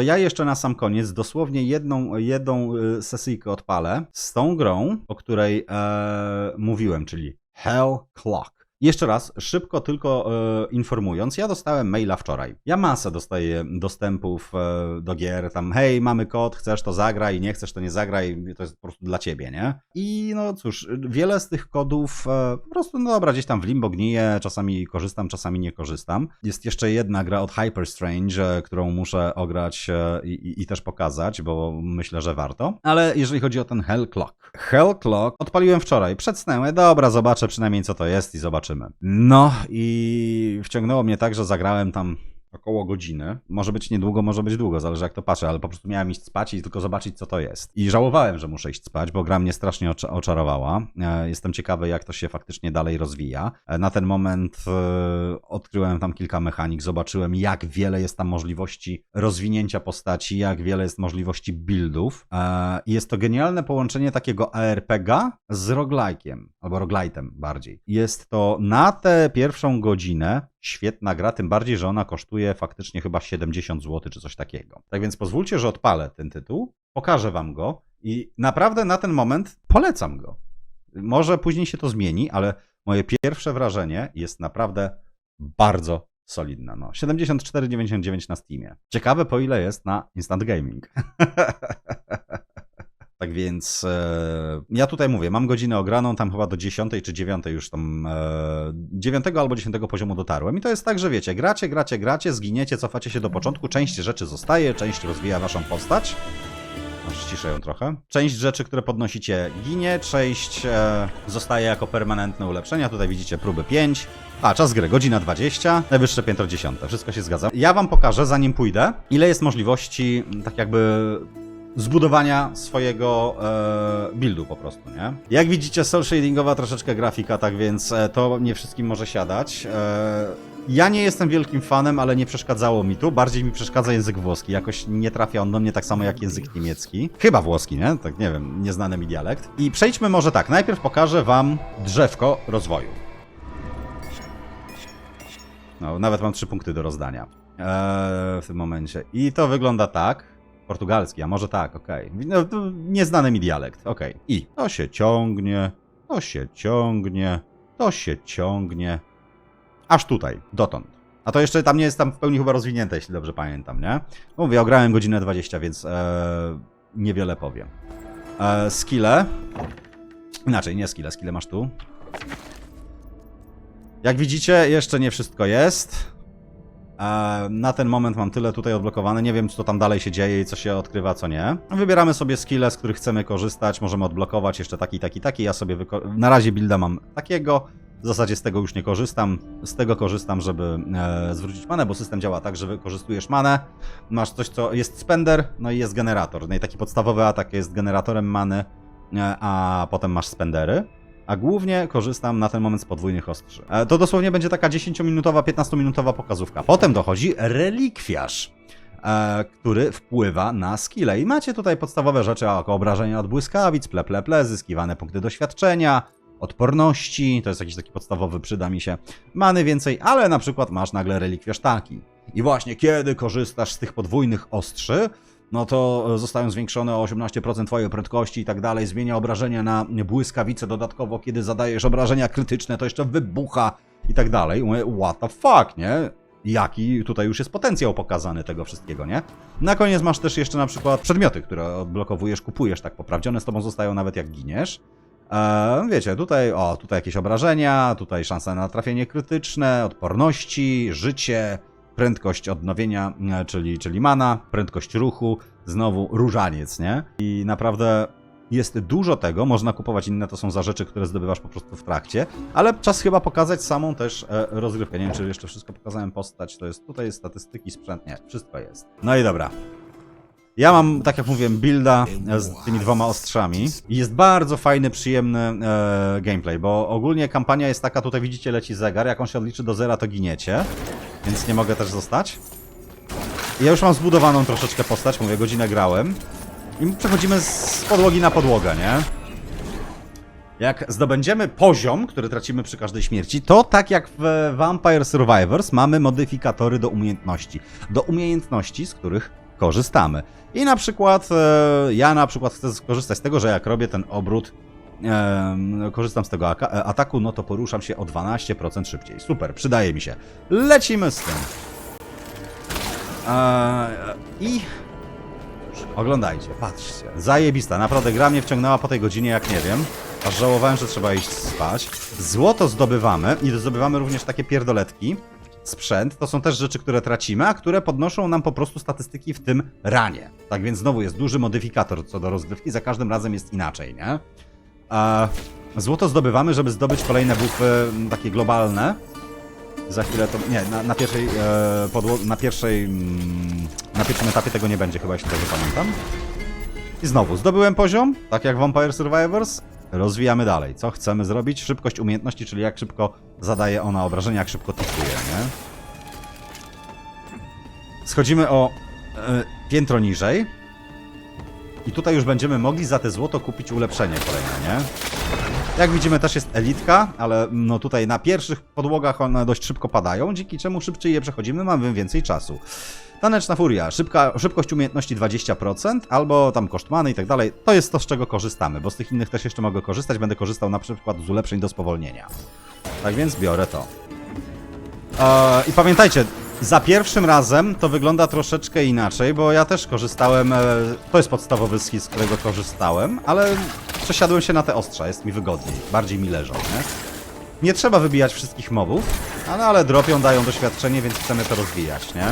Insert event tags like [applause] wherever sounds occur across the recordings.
to ja jeszcze na sam koniec dosłownie jedną, jedną y, sesyjkę odpalę z tą grą, o której e, mówiłem, czyli Hell Clock. Jeszcze raz, szybko tylko e, informując, ja dostałem maila wczoraj. Ja masę dostaję dostępów e, do gier, tam hej, mamy kod, chcesz to zagraj, nie chcesz to nie zagraj, to jest po prostu dla ciebie, nie? I no cóż, wiele z tych kodów e, po prostu, no dobra, gdzieś tam w limbo gnije, czasami korzystam, czasami nie korzystam. Jest jeszcze jedna gra od Hyper Strange, którą muszę ograć e, i, i, i też pokazać, bo myślę, że warto. Ale jeżeli chodzi o ten Hell Clock. Hell Clock odpaliłem wczoraj, przed snem, dobra, zobaczę przynajmniej co to jest i zobaczymy. No i wciągnęło mnie tak, że zagrałem tam około godziny. Może być niedługo, może być długo, zależy jak to patrzę, ale po prostu miałem iść spać i tylko zobaczyć, co to jest. I żałowałem, że muszę iść spać, bo gra mnie strasznie ocz- oczarowała. E, Jestem ciekawy, jak to się faktycznie dalej rozwija. E, Na ten moment e, odkryłem tam kilka mechanik, zobaczyłem, jak wiele jest tam możliwości rozwinięcia postaci, jak wiele jest możliwości buildów. Jest to genialne połączenie takiego ARPGa z roguelike'iem, albo roguelite'em bardziej. Jest to na tę pierwszą godzinę świetna gra, tym bardziej, że ona kosztuje faktycznie chyba 70 zł czy coś takiego. Tak więc pozwólcie, że odpalę ten tytuł, pokażę wam go i naprawdę na ten moment polecam go. Może później się to zmieni, ale moje pierwsze wrażenie jest naprawdę bardzo solidne. No, 74,99 na Steamie. Ciekawe po ile jest na Instant Gaming. [laughs] Tak więc e, ja tutaj mówię, mam godzinę ograną, tam chyba do 10 czy 9 już tam e, 9 albo 10 poziomu dotarłem. I to jest tak, że wiecie, gracie, gracie, gracie, zginiecie, cofacie się do początku, część rzeczy zostaje, część rozwija waszą postać. Może ściszę ją trochę. Część rzeczy, które podnosicie ginie, część e, zostaje jako permanentne ulepszenia. Tutaj widzicie próby 5. A, czas gry, godzina 20, najwyższe piętro 10. Wszystko się zgadza. Ja wam pokażę, zanim pójdę, ile jest możliwości, tak jakby zbudowania swojego e, buildu po prostu, nie? Jak widzicie, cel shadingowa troszeczkę grafika, tak więc e, to nie wszystkim może siadać. E, ja nie jestem wielkim fanem, ale nie przeszkadzało mi tu. Bardziej mi przeszkadza język włoski. Jakoś nie trafia on do mnie tak samo jak język niemiecki. Chyba włoski, nie? Tak nie wiem, nieznany mi dialekt. I przejdźmy może tak. Najpierw pokażę wam drzewko rozwoju. No, nawet mam trzy punkty do rozdania eee, w tym momencie. I to wygląda tak. Portugalski, a może tak, okej. No, nieznany mi dialekt, okej. I to się ciągnie, to się ciągnie, to się ciągnie. Aż tutaj, dotąd. A to jeszcze tam nie jest tam w pełni chyba rozwinięte, jeśli dobrze pamiętam, nie? Mówię, ograłem godzinę 20, więc e, niewiele powiem. E, skille. Inaczej, nie skille, skille masz tu. Jak widzicie, jeszcze nie wszystko jest. E, Na ten moment mam tyle tutaj odblokowane. Nie wiem, co tam dalej się dzieje i co się odkrywa, co nie. Wybieramy sobie skille, z których chcemy korzystać. Możemy odblokować jeszcze taki, taki, taki. Ja sobie na razie builda mam takiego. W zasadzie z tego już nie korzystam. Z tego korzystam, żeby e, zwrócić manę, bo system działa tak, że wykorzystujesz manę. Masz coś, co jest spender, no i jest generator. No i taki podstawowy atak jest generatorem many, e, a potem masz spendery a głównie korzystam na ten moment z podwójnych ostrzy. E, To dosłownie będzie taka 10-minutowa, 15-minutowa pokazówka. Potem dochodzi relikwiarz. e, Który wpływa na skille. I macie tutaj podstawowe rzeczy, jak obrażenia od błyskawic, ple, ple, ple, zyskiwane punkty doświadczenia, odporności, to jest jakiś taki podstawowy, przyda mi się, many więcej, ale na przykład masz nagle relikwiarz taki. I właśnie kiedy korzystasz z tych podwójnych ostrzy, no to e, zostają zwiększone o 18% twojej prędkości i tak dalej, zmienia obrażenia na błyskawice dodatkowo, kiedy zadajesz obrażenia krytyczne, to jeszcze wybucha i tak dalej. What the fuck, nie? Jaki tutaj już jest potencjał pokazany tego wszystkiego, nie? Na koniec masz też jeszcze na przykład przedmioty, które odblokowujesz, kupujesz tak poprawdzie, one z tobą zostają nawet jak giniesz. E, wiecie, tutaj, o, tutaj jakieś obrażenia, tutaj szansa na trafienie krytyczne, odporności, życie, prędkość odnowienia, e, czyli, czyli mana, prędkość ruchu, znowu różaniec, nie? I naprawdę jest dużo tego, można kupować inne, to są za rzeczy, które zdobywasz po prostu w trakcie, ale czas chyba pokazać samą też e, rozgrywkę. Nie wiem, czy jeszcze wszystko pokazałem postać, to jest tutaj statystyki, sprzęt, nie, wszystko jest. No i dobra. Ja mam, tak jak mówiłem, builda e, z tymi dwoma ostrzami i jest bardzo fajny, przyjemny e, gameplay, bo ogólnie kampania jest taka, tutaj widzicie leci zegar, jak on się odliczy do zera, to giniecie, więc nie mogę też zostać. Ja już mam zbudowaną troszeczkę postać, mówię, godzinę grałem i przechodzimy z podłogi na podłogę, nie? Jak zdobędziemy poziom, który tracimy przy każdej śmierci, to tak jak w Vampire Survivors mamy modyfikatory do umiejętności. Do umiejętności, z których korzystamy. I na przykład e, ja na przykład chcę skorzystać z tego, że jak robię ten obrót, em, korzystam z tego e, ataku, no to poruszam się o 12% szybciej. Super, przydaje mi się. Lecimy z tym. Eee, I oglądajcie, patrzcie. Zajebista, naprawdę gra mnie wciągnęła po tej godzinie jak nie wiem. Aż żałowałem, że trzeba iść spać. Złoto zdobywamy i zdobywamy również takie pierdoletki. Sprzęt to są też rzeczy, które tracimy, a które podnoszą nam po prostu statystyki w tym ranie. Tak więc znowu jest duży modyfikator co do rozgrywki, za każdym razem jest inaczej, nie? Złoto zdobywamy, żeby zdobyć kolejne buffy m, takie globalne. Za chwilę to. Nie, na, na pierwszej. E, na pierwszej. Mm, na pierwszym etapie tego nie będzie, chyba jeśli dobrze pamiętam. I znowu, zdobyłem poziom, tak jak Vampire Survivors. Rozwijamy dalej. Co chcemy zrobić? Szybkość umiejętności, czyli jak szybko zadaje ona obrażenia, jak szybko typuje, nie? Schodzimy o e, piętro niżej. I tutaj już będziemy mogli za te złoto kupić ulepszenie kolejne, nie? Jak widzimy też jest elitka, ale no tutaj na pierwszych podłogach one dość szybko padają, dzięki czemu szybciej je przechodzimy, mamy więcej czasu. Taneczna furia, szybka, szybkość umiejętności 20%, albo tam koszt many i tak dalej. To jest to, z czego korzystamy, bo z tych innych też jeszcze mogę korzystać. Będę korzystał na przykład z ulepszeń do spowolnienia. Tak więc biorę to. Eee, I pamiętajcie, za pierwszym razem to wygląda troszeczkę inaczej, bo ja też korzystałem. E, to jest podstawowy skill, z którego korzystałem, ale przesiadłem się na te ostrza, jest mi wygodniej, bardziej mi leżą, nie? Nie trzeba wybijać wszystkich mobów, ale, ale dropią, dają doświadczenie, więc chcemy to rozwijać, nie?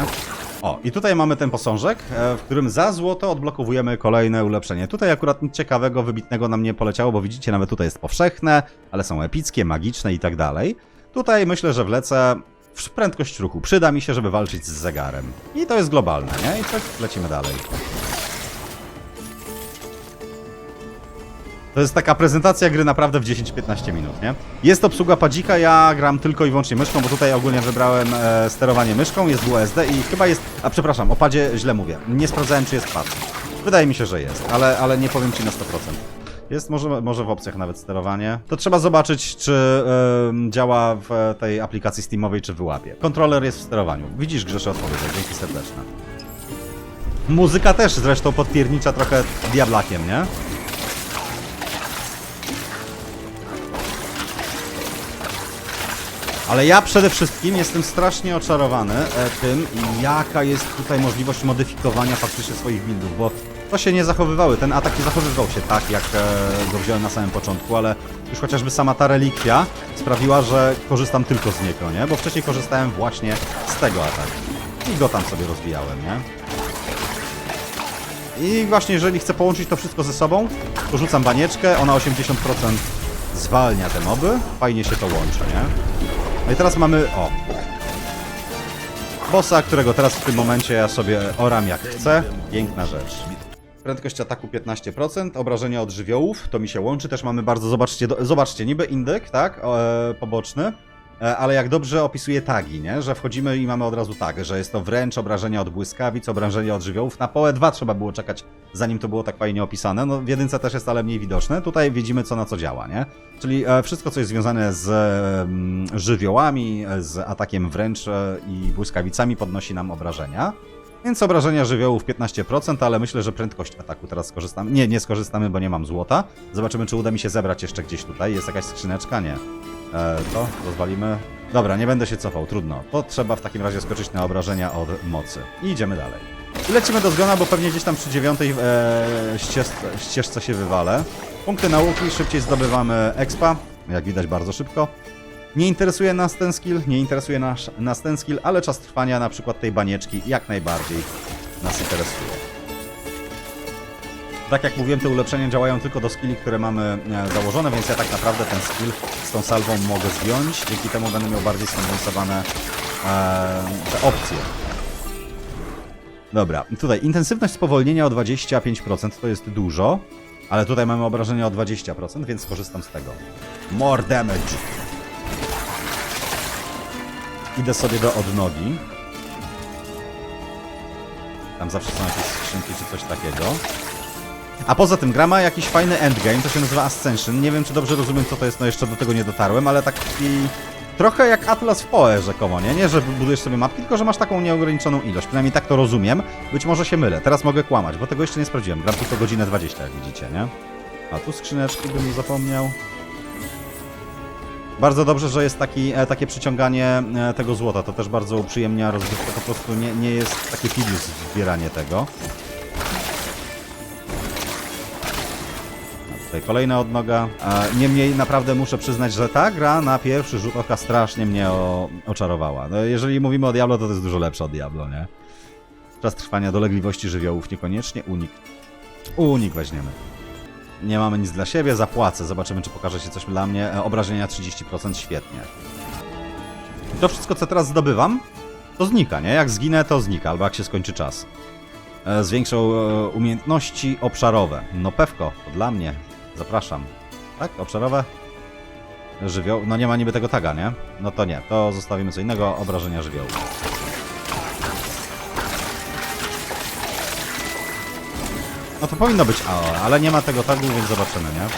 O, i tutaj mamy ten posążek, e, w którym za złoto odblokowujemy kolejne ulepszenie. Tutaj akurat nic ciekawego, wybitnego nam nie poleciało, bo widzicie, nawet tutaj jest powszechne, ale są epickie, magiczne i tak dalej. Tutaj myślę, że wlecę prędkość ruchu. Przyda mi się, żeby walczyć z zegarem. I to jest globalne, nie? I tak lecimy dalej. To jest taka prezentacja gry naprawdę w 10-15 minut, nie? Jest obsługa padzika, ja gram tylko i wyłącznie myszką, bo tutaj ogólnie wybrałem e, sterowanie myszką, jest WSD i chyba jest... A przepraszam, o padzie źle mówię. Nie sprawdzałem, czy jest pad. Wydaje mi się, że jest, ale, ale nie powiem ci na 100%. Jest może, może w opcjach nawet sterowanie. To trzeba zobaczyć, czy em, działa w tej aplikacji Steamowej, czy wyłapie. Kontroler jest w sterowaniu. Widzisz, Grzeszy, odpowiedź. Dzięki serdeczne. Muzyka też zresztą podpiernicza trochę diablakiem, nie? Ale ja przede wszystkim jestem strasznie oczarowany e, tym, jaka jest tutaj możliwość modyfikowania faktycznie swoich buildów, bo to się nie zachowywały. Ten atak nie zachowywał się tak, jak e, go wziąłem na samym początku, ale już chociażby sama ta relikwia sprawiła, że korzystam tylko z niego, nie? Bo wcześniej korzystałem właśnie z tego ataku. I go tam sobie rozwijałem, nie? I właśnie jeżeli chcę połączyć to wszystko ze sobą, to rzucam banieczkę, ona 80% zwalnia te moby, fajnie się to łączy, nie? No i teraz mamy, o, bossa, którego teraz w tym momencie ja sobie oram jak chcę. Piękna rzecz. Prędkość ataku 15%, obrażenia od żywiołów, to mi się łączy. Też mamy bardzo, zobaczcie, do, zobaczcie niby indyk, tak, e, poboczny, e, ale jak dobrze opisuje tagi, nie? Że wchodzimy i mamy od razu tag, że jest to wręcz obrażenia od błyskawic, obrażenia od żywiołów. Na połę 2 trzeba było czekać, zanim to było tak fajnie opisane. No w jedynce też jest ale mniej widoczne. Tutaj widzimy co na co działa, nie? Czyli e, wszystko, co jest związane z mm, żywiołami, e, z atakiem wręcz e, i błyskawicami podnosi nam obrażenia. Więc obrażenia żywiołów 15%, ale myślę, że prędkość ataku teraz skorzystamy. Nie, nie skorzystamy, bo nie mam złota. Zobaczymy, czy uda mi się zebrać jeszcze gdzieś tutaj. Jest jakaś skrzyneczka? Nie. E, to rozwalimy. Dobra, nie będę się cofał, trudno. To trzeba w takim razie skoczyć na obrażenia od mocy. I idziemy dalej. Lecimy do zgona, bo pewnie gdzieś tam przy dziewiątej e, ścieżce, ścieżce się wywalę. Punkty nauki, szybciej zdobywamy expa, jak widać bardzo szybko. Nie interesuje nas ten skill, nie interesuje nas, nas ten skill, ale czas trwania na przykład tej banieczki jak najbardziej nas interesuje. Tak jak mówiłem, te ulepszenia działają tylko do skilli, które mamy e, założone, więc ja tak naprawdę ten skill z tą salwą mogę zdjąć. Dzięki temu będę miał bardziej skondensowane e, te opcje. Dobra, tutaj intensywność spowolnienia o 25% to jest dużo, ale tutaj mamy obrażenia o 20%, więc skorzystam z tego. More damage. Idę sobie do odnogi. Tam zawsze są jakieś skrzynki czy coś takiego. A poza tym gra ma jakiś fajny endgame, to się nazywa Ascension. Nie wiem czy dobrze rozumiem co to jest, no jeszcze do tego nie dotarłem, ale taki Trochę jak Atlas w PoE rzekomo, nie? Nie, że budujesz sobie mapki, tylko że masz taką nieograniczoną ilość. Przynajmniej tak to rozumiem. Być może się mylę. Teraz mogę kłamać, bo tego jeszcze nie sprawdziłem. Gram tylko godzinę 20, jak widzicie, nie? A tu skrzyneczki bym zapomniał. Bardzo dobrze, że jest taki, e, takie przyciąganie e, tego złota. To też bardzo uprzyjemnia rozgrywkę. Po prostu nie, nie jest takie fidius zbieranie tego. A Tutaj kolejna odnoga. Niemniej naprawdę muszę przyznać, że ta gra na pierwszy rzut oka strasznie mnie o, oczarowała. No, jeżeli mówimy o Diablo, to to jest dużo lepsze od Diablo, nie? Czas trwania dolegliwości żywiołów niekoniecznie. Unik. Unik weźmiemy. Nie mamy nic dla siebie, zapłacę. Zobaczymy, czy pokaże się coś dla mnie. E, Obrażenia 30%, świetnie. To wszystko, co teraz zdobywam, to znika, nie? Jak zginę, to znika, albo jak się skończy czas. E, Zwiększą e, umiejętności obszarowe. No pewko, to dla mnie. Zapraszam. Tak? Obszarowe? Żywioł? No nie ma niby tego taga, nie? No to nie, to zostawimy co innego. Obrażenia żywiołu. No to powinno być AOE, ale nie ma tego tagu, więc zobaczymy, nie?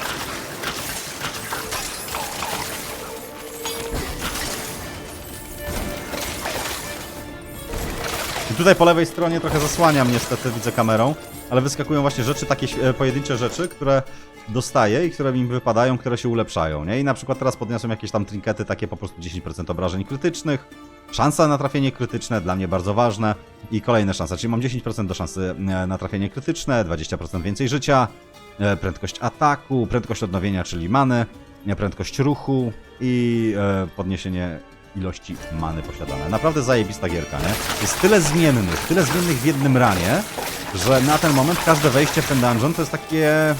I tutaj po lewej stronie trochę zasłaniam niestety, widzę kamerą, ale wyskakują właśnie rzeczy, takie e, pojedyncze rzeczy, które dostaję i które mi wypadają, które się ulepszają, nie? I na przykład teraz podniosłem jakieś tam trinkety, takie po prostu 10% obrażeń krytycznych, szansa na trafienie krytyczne, dla mnie bardzo ważne i kolejne szanse, czyli mam 10% do szansy e, na trafienie krytyczne, 20% więcej życia, e, prędkość ataku, prędkość odnowienia, czyli many, e, prędkość ruchu i podniesienie ilości many posiadane. Naprawdę zajebista gierka, nie? Jest tyle zmiennych, tyle zmiennych w jednym ranie, że na ten moment każde wejście w ten dungeon to jest takie...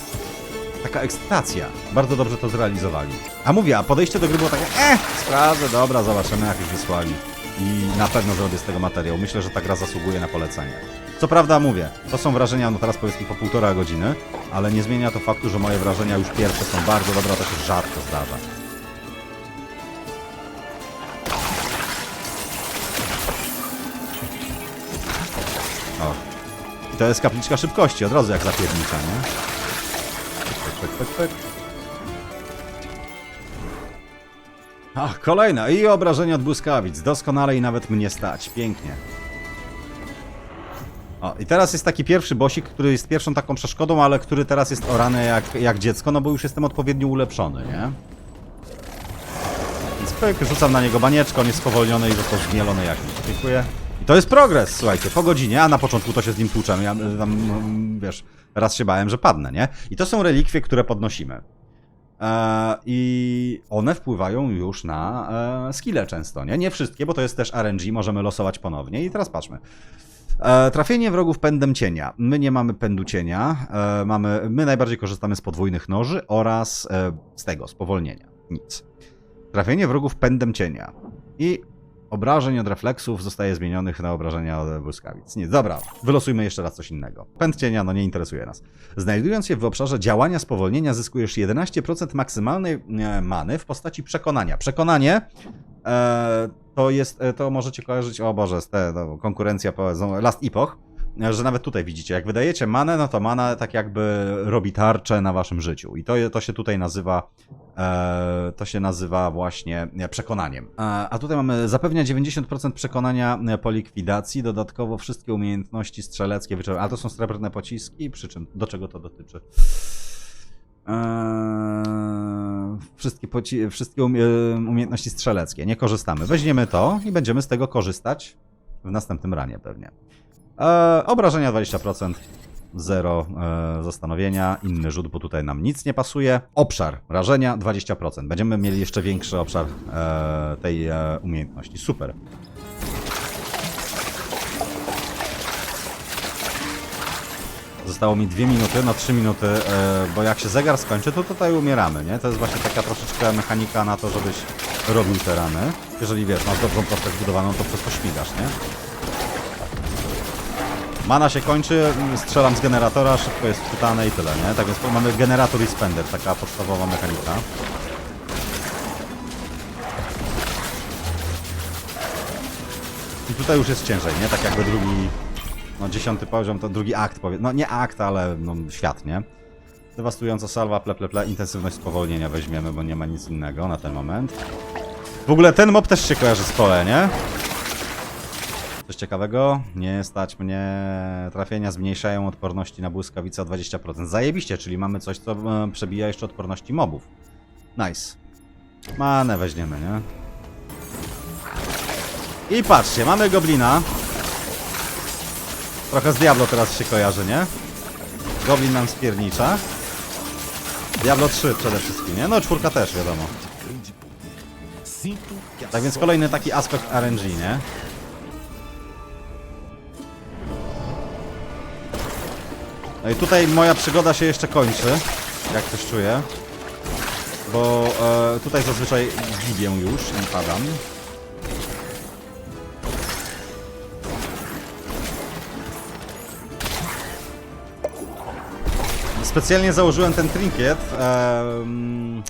Taka ekscytacja. Bardzo dobrze to zrealizowali. A mówię, a podejście do gry było takie, eh, sprawdzę, dobra, zobaczymy jak już wysłali. I na pewno zrobię z tego materiał. Myślę, że ta gra zasługuje na polecenie. Co prawda mówię, to są wrażenia, no teraz powiedzmy po półtora godziny, ale nie zmienia to faktu, że moje wrażenia już pierwsze są bardzo dobre, to się rzadko zdarza. O. I to jest kapliczka szybkości, od razu jak zapiernicza, nie? Pyk, pyk, pyk. Ach, kolejna. I obrażenie od błyskawic. Doskonale i nawet mnie stać. Pięknie. O, i teraz jest taki pierwszy bosik, który jest pierwszą taką przeszkodą, ale który teraz jest orany jak, jak dziecko, no bo już jestem odpowiednio ulepszony, nie? Więc pyk, rzucam na niego banieczko, on jest spowolniony i został zmielony jak. Dziękuję. I to jest progres, słuchajcie, po godzinie, a na początku to się z nim tłuczemy. Ja tam, mm, wiesz, raz się bałem, że padnę, nie? I to są relikwie, które podnosimy. E, I one wpływają już na e, skille często, nie? Nie wszystkie, bo to jest też RNG, możemy losować ponownie. I teraz patrzmy. E, trafienie wrogów pędem cienia. My nie mamy pędu cienia. Mamy, my najbardziej korzystamy z podwójnych noży oraz z tego, spowolnienia. Nic. Trafienie wrogów pędem cienia. I obrażeń od refleksów zostaje zmienionych na obrażenia od błyskawic. Nie, dobra, wylosujmy jeszcze raz coś innego. Pęd cienia, no nie interesuje nas. Znajdując się w obszarze działania spowolnienia, zyskujesz 11% maksymalnej e, many w postaci przekonania. Przekonanie e, to jest, e, to możecie kojarzyć, o Boże, z te, no, konkurencja Last Epoch, e, że nawet tutaj widzicie, jak wydajecie manę, no to mana tak jakby robi tarczę na waszym życiu. I to, to się tutaj nazywa to się nazywa właśnie e, przekonaniem. E, a tutaj mamy zapewnia 90% przekonania e, po likwidacji, dodatkowo wszystkie umiejętności strzeleckie wyczerpane. A to są srebrne pociski, przy czym do czego to dotyczy? Eee, wszystkie, wszystkie umie- umiejętności strzeleckie. Nie korzystamy. Weźmiemy to i będziemy z tego korzystać w następnym ranie pewnie. Obrażenia 20%. Zero e, zastanowienia, inny rzut, bo tutaj nam nic nie pasuje. Obszar rażenia 20%. Będziemy mieli jeszcze większy obszar e, tej e, umiejętności. Super. Zostało mi dwie minuty, no trzy minuty, e, bo jak się zegar skończy, to tutaj umieramy, nie? To jest właśnie taka troszeczkę mechanika na to, żebyś robił te rany. Jeżeli wiesz, masz dobrą postać zbudowaną, to przez to śmigasz, nie? Mana się kończy, mm, strzelam z generatora, szybko jest wczytane i tyle, nie? Tak więc mamy generator i spender, taka podstawowa mechanika. I tutaj już jest ciężej, nie? Tak jakby drugi, no dziesiąty poziom, to drugi akt, powie... no nie akt, ale no świat, nie? Dewastująca salwa, ple, ple, ple, intensywność spowolnienia weźmiemy, bo nie ma nic innego na ten moment. W ogóle ten mob też się kojarzy z pole, nie? Coś ciekawego? Nie stać mnie. Trafienia zmniejszają odporności na błyskawice o 20%. Zajebiście, czyli mamy coś, co e, przebija jeszcze odporności mobów. Nice. Manę weźmiemy, nie? I patrzcie, mamy goblina. Trochę z Diablo teraz się kojarzy, nie? Goblin nam spiernicza. Diablo 3 przede wszystkim, nie? No czwórka też, wiadomo. Tak więc kolejny taki aspekt RNG, nie? No i tutaj moja przygoda się jeszcze kończy, jak coś czuję. Bo e, tutaj zazwyczaj gibię już i padam. Specjalnie założyłem ten trinkiet. em,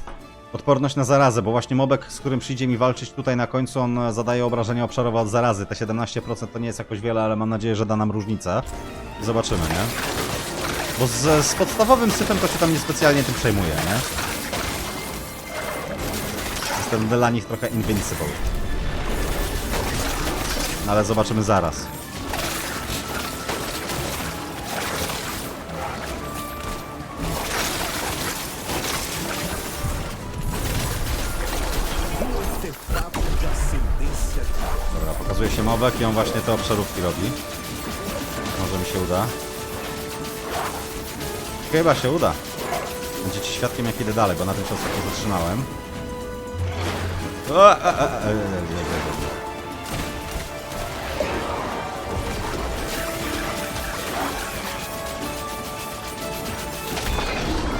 odporność na zarazę, bo właśnie mobek, z którym przyjdzie mi walczyć tutaj na końcu, on e, zadaje obrażenia obszarowe od zarazy. Te 17% to nie jest jakoś wiele, ale mam nadzieję, że da nam różnicę. Zobaczymy, nie? Bo z, z podstawowym syfem to się tam niespecjalnie tym przejmuje, nie? Jestem dla nich trochę invincible. No ale zobaczymy zaraz. Dobra, pokazuje się mobek i on właśnie te obszarówki robi. Może mi się uda. Chyba się uda. Będziecie świadkiem jak idę dalej, bo na tym się ostatnio zatrzymałem. E, e, e.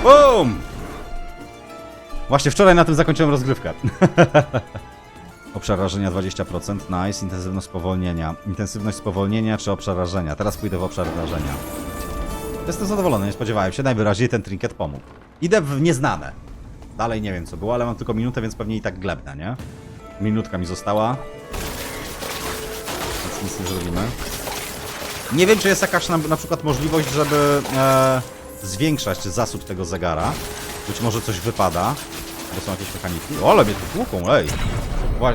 Boom! Właśnie wczoraj na tym zakończyłem rozgrywkę. [laughs] Obszar rażenia 20%, nice. Intensywność spowolnienia. Intensywność spowolnienia czy obszar rażenia? Teraz pójdę w obszar rażenia. Jestem zadowolony, nie spodziewałem się. Najwyraźniej ten trinket pomógł. Idę w nieznane. Dalej nie wiem co było, ale mam tylko minutę, więc pewnie i tak glebnę, nie? Minutka mi została. Więc nic nie zrobimy. Nie wiem, czy jest jakaś na, na przykład możliwość, żeby e, zwiększać zasób tego zegara. Być może coś wypada. Bo są jakieś mechaniki. O, ale mnie tu tłuką, ej.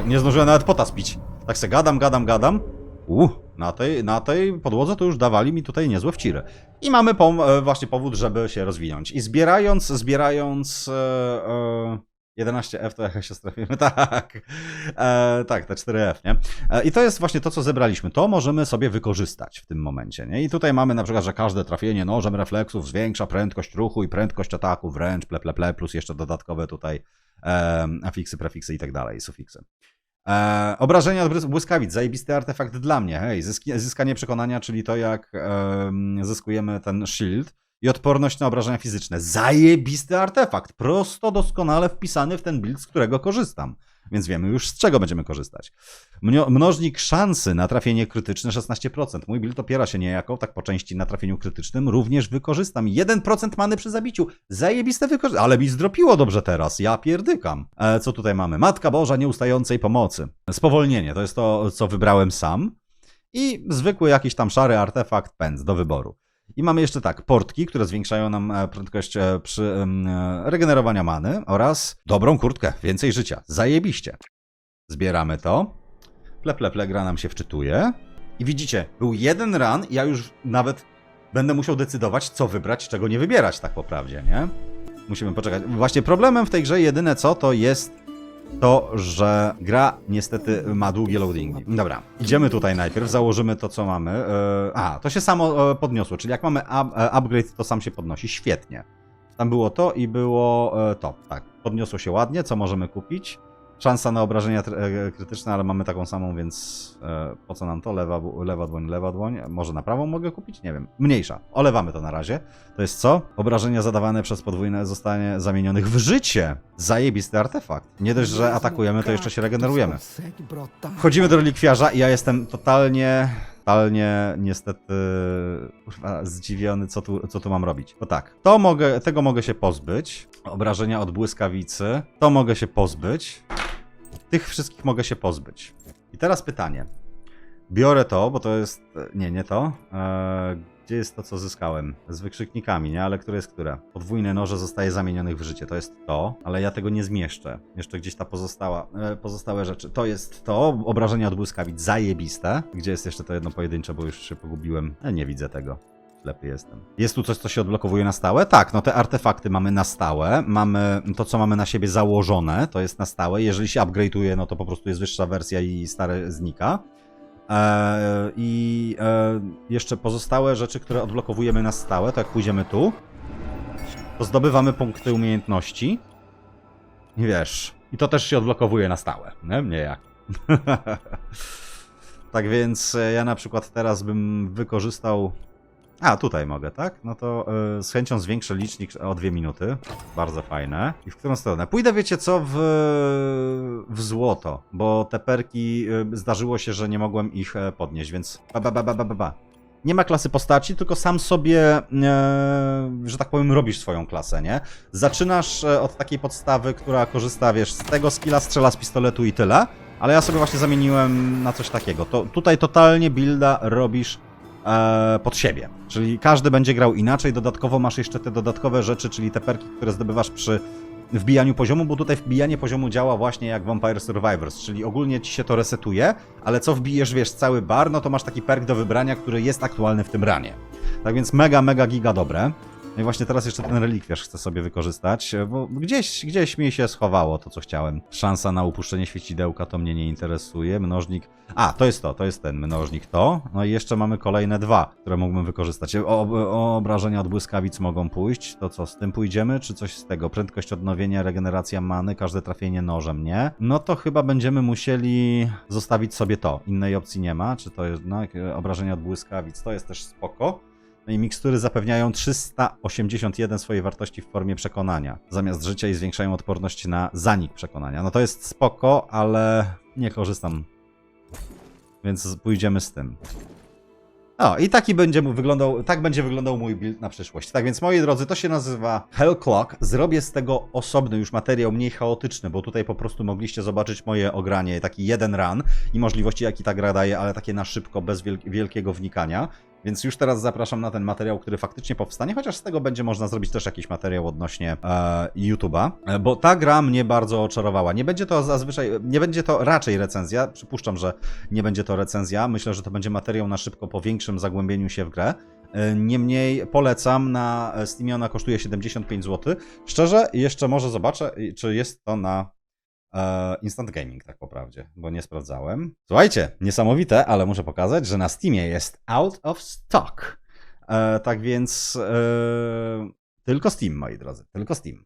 Nie zdążyłem nawet pota spić. Tak se gadam, gadam, gadam. Uh, na tej, na tej podłodze to już dawali mi tutaj niezłe wciry. I mamy e, właśnie powód, żeby się rozwinąć. I zbierając, zbierając... E, e, 11F to jaka się trafimy, [laughs] tak. E, tak, te 4F, nie? E, I to jest właśnie to, co zebraliśmy. To możemy sobie wykorzystać w tym momencie, nie? I tutaj mamy na przykład, że każde trafienie nożem refleksów zwiększa prędkość ruchu i prędkość ataku wręcz, ple, ple, ple, plus jeszcze dodatkowe tutaj e, afiksy, prefiksy i tak dalej, sufiksy. E, obrażenia od błyskawic, zajebisty artefakt dla mnie. Hej, zyskanie przekonania, czyli to jak em, zyskujemy ten shield i odporność na obrażenia fizyczne. Zajebisty artefakt, prosto doskonale wpisany w ten build, z którego korzystam. Więc wiemy już z czego będziemy korzystać. Mnożnik szansy na trafienie krytyczne 16%. Mój build opiera się niejako, tak po części na trafieniu krytycznym. Również wykorzystam 1% many przy zabiciu. Zajebiste wykorzystanie. Ale mi zdropiło dobrze teraz. Ja pierdykam. E, co tutaj mamy? Matka Boża nieustającej pomocy. Spowolnienie. To jest to, co wybrałem sam. I zwykły jakiś tam szary artefakt pędz do wyboru. I mamy jeszcze tak, portki, które zwiększają nam e, prędkość e, przy e, regenerowania many oraz dobrą kurtkę, więcej życia. Zajebiście. Zbieramy to. Ple, ple, ple, gra nam się wczytuje. I widzicie, był jeden run ja już nawet będę musiał decydować, co wybrać, czego nie wybierać, tak po prawdzie, nie? Musimy poczekać. Właśnie problemem w tej grze jedyne co, to jest to, że gra niestety ma długie loadingi. Dobra, idziemy tutaj najpierw, założymy to, co mamy. E, A, to się samo e, podniosło, czyli jak mamy e, upgrade, to sam się podnosi. Świetnie. Tam było to i było to. Tak, podniosło się ładnie, co możemy kupić. Szansa na obrażenia e, krytyczne, ale mamy taką samą, więc e, po co nam to? Lewa, lewa dłoń, lewa dłoń. Może na prawą mogę kupić? Nie wiem. Mniejsza. Olewamy to na razie. To jest co? Obrażenia zadawane przez podwójne zostanie zamienionych w życie. Zajebisty artefakt. Nie dość, że atakujemy, to jeszcze się regenerujemy. Wchodzimy do relikwiarza i ja jestem totalnie, totalnie niestety kurwa, zdziwiony, co tu, co tu mam robić. To tak, to mogę, tego mogę się pozbyć. Obrażenia od błyskawicy. To mogę się pozbyć. Tych wszystkich mogę się pozbyć. I teraz pytanie. Biorę to, bo to jest. Nie, nie to. Eee, Gdzie jest to, co zyskałem? Z wykrzyknikami, nie? Ale które jest które? Podwójne noże zostaje zamienionych w życie. To jest to, ale ja tego nie zmieszczę. Jeszcze gdzieś ta pozostała, e, pozostałe rzeczy. To jest to, obrażenia od błyskawic, zajebiste. Gdzie jest jeszcze to jedno pojedyncze, bo już się pogubiłem. E, nie widzę tego. Ślepy jestem. Jest tu coś, co się odblokowuje na stałe? Tak, no te artefakty mamy na stałe. Mamy to, co mamy na siebie założone, to jest na stałe. Jeżeli się upgrade'uje, no to po prostu jest wyższa wersja i stare znika. Eee, I e, jeszcze pozostałe rzeczy, które odblokowujemy na stałe, to jak pójdziemy tu, to zdobywamy punkty umiejętności. I wiesz, i to też się odblokowuje na stałe, nie? Nie jak. [laughs] tak więc e, ja na przykład teraz bym wykorzystał. A, tutaj mogę, tak? No to e, z chęcią zwiększę licznik o dwie minuty. Bardzo fajne. I w którą stronę? Pójdę, wiecie co, w, w złoto, bo te perki e, zdarzyło się, że nie mogłem ich e, podnieść, więc ba, ba, ba, ba, ba, ba. Nie ma klasy postaci, tylko sam sobie, e, że tak powiem, robisz swoją klasę, nie? Zaczynasz e, od takiej podstawy, która korzysta, wiesz, z tego skilla strzela z pistoletu i tyle, ale ja sobie właśnie zamieniłem na coś takiego. To tutaj totalnie builda robisz pod siebie. Czyli każdy będzie grał inaczej. Dodatkowo masz jeszcze te dodatkowe rzeczy, czyli te perki, które zdobywasz przy wbijaniu poziomu, bo tutaj wbijanie poziomu działa właśnie jak Vampire Survivors, czyli ogólnie ci się to resetuje, ale co wbijesz, wiesz, cały bar, no to masz taki perk do wybrania, który jest aktualny w tym ranie. Tak więc mega, mega giga dobre. No i właśnie teraz jeszcze ten relikwiarz chcę sobie wykorzystać, bo gdzieś, gdzieś mi się schowało to, co chciałem. Szansa na upuszczenie świecidełka to mnie nie interesuje. Mnożnik... A, to jest to, to jest ten mnożnik to. No i jeszcze mamy kolejne dwa, które mógłbym wykorzystać. O, obrażenia od błyskawic mogą pójść. To co, z tym pójdziemy, czy coś z tego? Prędkość odnowienia, regeneracja many, każde trafienie nożem, nie? No to chyba będziemy musieli zostawić sobie to. Innej opcji nie ma. Czy to jest, no, obrażenia od błyskawic, to jest też spoko. No i mikstury zapewniają 381 swojej wartości w formie przekonania, zamiast życia i zwiększają odporność na zanik przekonania. No to jest spoko, ale nie korzystam. Więc pójdziemy z tym. O, i taki będzie wyglądał, tak będzie wyglądał mój build na przyszłość. Tak więc, moi drodzy, to się nazywa Hell Clock. Zrobię z tego osobny już materiał, mniej chaotyczny, bo tutaj po prostu mogliście zobaczyć moje ogranie, taki jeden run i możliwości, jaki ta gra daje, ale takie na szybko, bez wielk- wielkiego wnikania. Więc już teraz zapraszam na ten materiał, który faktycznie powstanie, chociaż z tego będzie można zrobić też jakiś materiał odnośnie e, YouTube'a, e, bo ta gra mnie bardzo oczarowała. Nie będzie to zazwyczaj, nie będzie to raczej recenzja, przypuszczam, że nie będzie to recenzja. Myślę, że to będzie materiał na szybko po większym zagłębieniu się w grę. E, Niemniej polecam, na Steamie ona kosztuje 75 zł. Szczerze, jeszcze może zobaczę, czy jest to na Instant Gaming, tak po prawdzie, bo nie sprawdzałem. Słuchajcie, niesamowite, ale muszę pokazać, że na Steamie jest out of stock. E, tak więc e, tylko Steam, moi drodzy, tylko Steam.